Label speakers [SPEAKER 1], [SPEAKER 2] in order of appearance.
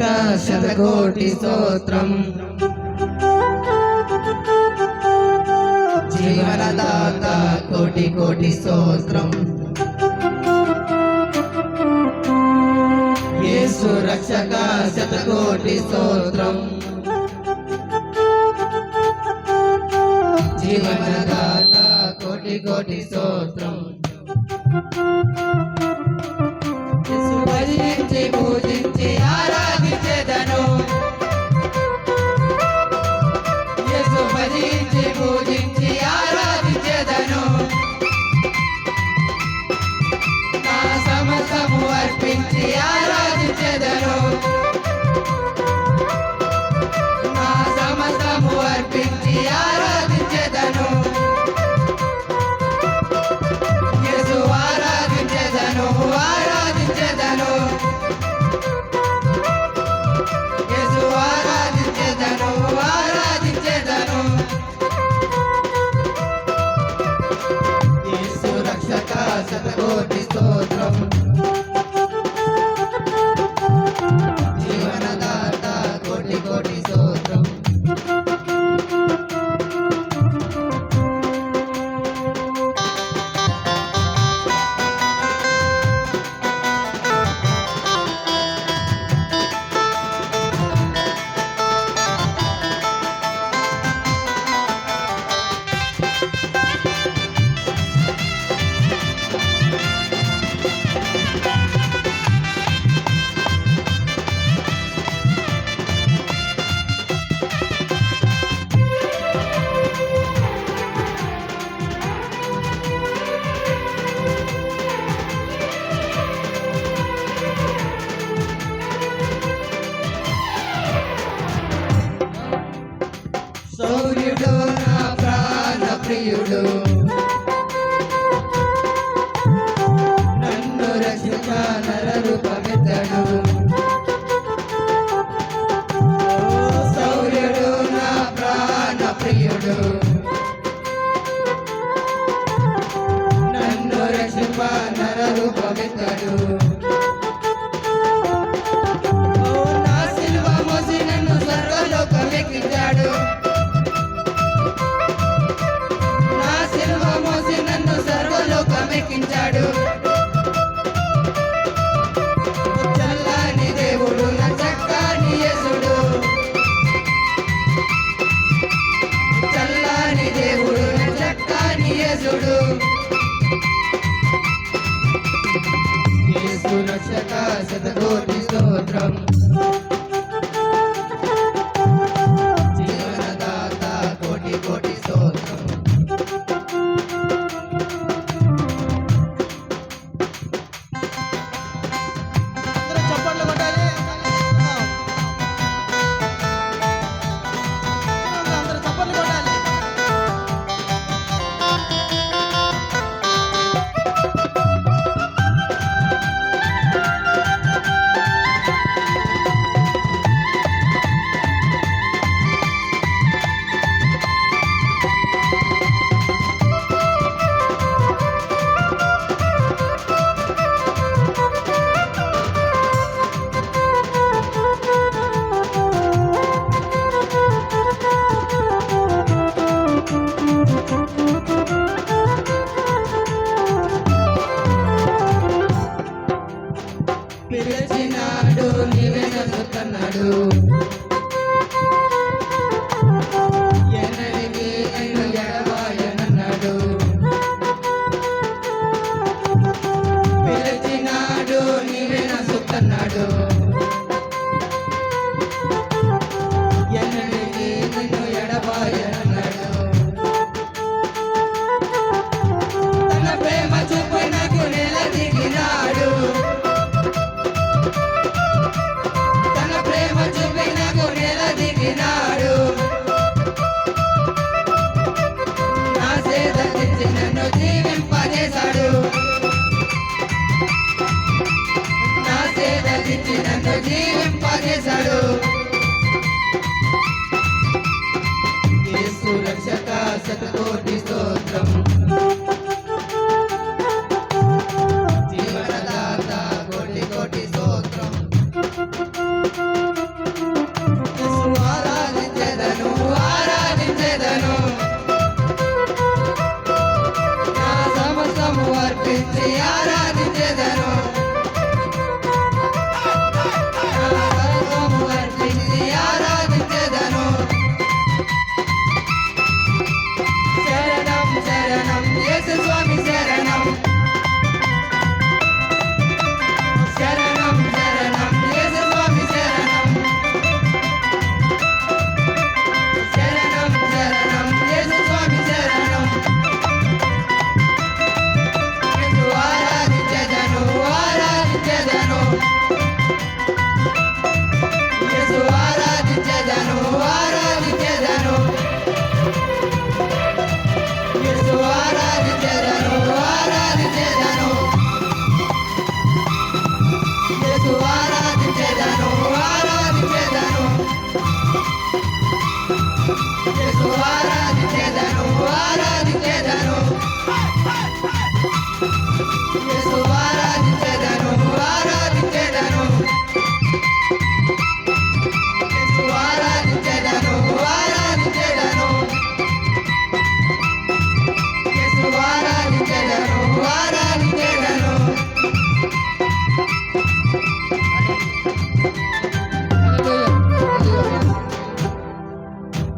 [SPEAKER 1] సదా శతకోటి స్తోత్రం జీవనదాత కోటి కోటి స్తోత్రం యేసు రక్షక శతకోటి స్తోత్రం జీవనదాత కోటి కోటి స్తోత్రం పూజించి పూజించి ప్రియుడు నన్ను రక్షిత నరలు పవిత్రుడు సౌర్యుడు నా ప్రాణ ప్రియుడు.
[SPEAKER 2] i give him